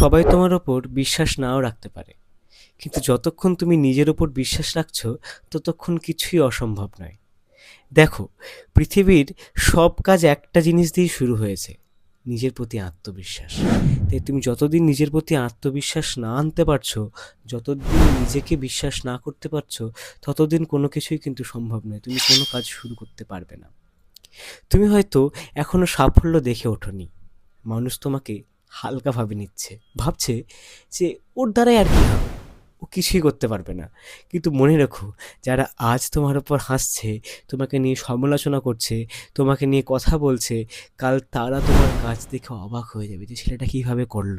সবাই তোমার ওপর বিশ্বাস নাও রাখতে পারে। কিন্তু যতক্ষণ তুমি নিজের ওপর বিশ্বাস রাখছ, ততক্ষণ কিছুই অসম্ভব নয়। দেখো, পৃথিবীর সব কাজ একটা জিনিস দিয়েই শুরু হয়েছে, নিজের প্রতি আত্মবিশ্বাস। তাই তুমি যতদিন নিজের প্রতি আত্মবিশ্বাস না আনতে পারছ, যতদিন নিজেকে বিশ্বাস না করতে পারছ, ততদিন কোনো কিছুই কিন্তু সম্ভব নয়, তুমি কোনো কাজ শুরু করতে পারবে না। তুমি হয়তো এখনও সাফল্য দেখে ওঠোনি। মানুষ তোমাকে হালকাভাবে নিচ্ছে। ভাবছে যে ওর দ্বারাই আর কি ও কিছুই করতে পারবে না। কিন্তু মনে রেখো, যারা আজ তোমার উপর হাসছে, তোমাকে নিয়ে সমালোচনা করছে, তোমাকে নিয়ে কথা বলছে, কাল তারা তোমার কাজ দেখে অবাক হয়ে যাবে যে ছেলেটা কীভাবে করল।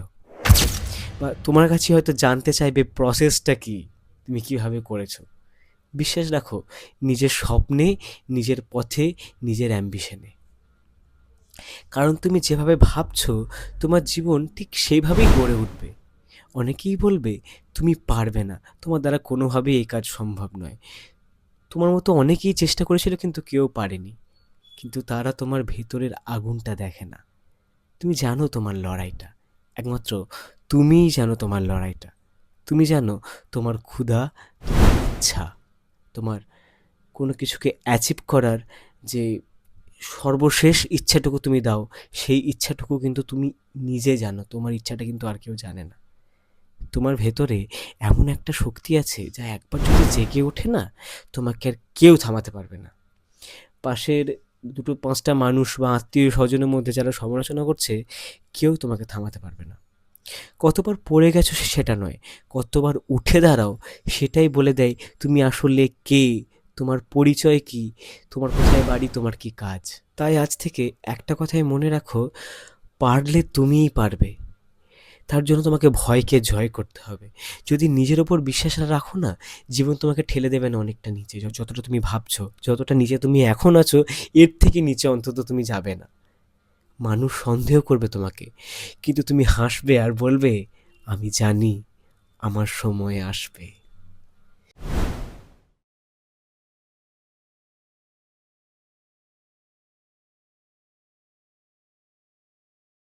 বা তোমার কাছে হয়তো জানতে চাইবে প্রসেসটা কি, তুমি কীভাবে করেছ। বিশ্বাস রাখো, নিজের স্বপ্নে, নিজের পথে, নিজের অ্যাম্বিশনে কারণ তুমি যেভাবে ভাবছ, তোমার জীবন ঠিক সেইভাবেই গড়ে উঠবে। অনেকেই বলবে, তুমি পারবে না। তোমার দ্বারা কোনোভাবেই এই কাজ সম্ভব নয়। তোমার মতো অনেকেই চেষ্টা করেছিল, কিন্তু কেউ পারেনি। কিন্তু তারা তোমার ভেতরের আগুনটা দেখে না। তুমি জানো তোমার লড়াইটা। একমাত্র তুমিই জানো তোমার লড়াইটা। তুমি জানো তোমার ক্ষুধা, তোমার ইচ্ছা, তোমার কোনো কিছুকে অ্যাচিভ করার যে সর্বশেষ ইচ্ছাটুকু তুমি দাও, সেই ইচ্ছাটুকু কিন্তু তুমি নিজে জানো, তোমার ইচ্ছাটা কিন্তু আর কেউ জানে না। তোমার ভেতরে এমন একটা শক্তি আছে যা একবার যদি জেগে ওঠে না, তোমাকে আর কেউ থামাতে পারবে না। পাশের দুটো পাঁচটা মানুষ বা আত্মীয় স্বজনের মধ্যে যারা সমালোচনা করছে, কেউ তোমাকে থামাতে পারবে না। কতবার পড়ে গেছো সেটা নয়, কতবার উঠে দাঁড়াও, সেটাই বলে দেয় তুমি আসলে কে? তোমার পরিচয় কি? তোমার কোথায় বাড়ি? তোমার কি কাজ? তাই আজ থেকে একটা কথাই মনে রাখো, পারলে তুমিই পারবে। তার জন্য তোমাকে ভয়কে জয় করতে হবে। যদি নিজের ওপর বিশ্বাস না রাখো না, জীবন তোমাকে ঠেলে দেবে না অনেকটা নিচে। যতটা তুমি ভাবছ, যতটা নিচে তুমি এখন আছো, এর থেকে নিচে অন্তত তুমি যাবে না। মানুষ সন্দেহ করবে তোমাকে, কিন্তু তুমি হাসবে আর বলবে, আমি জানি, আমার সময় আসবে।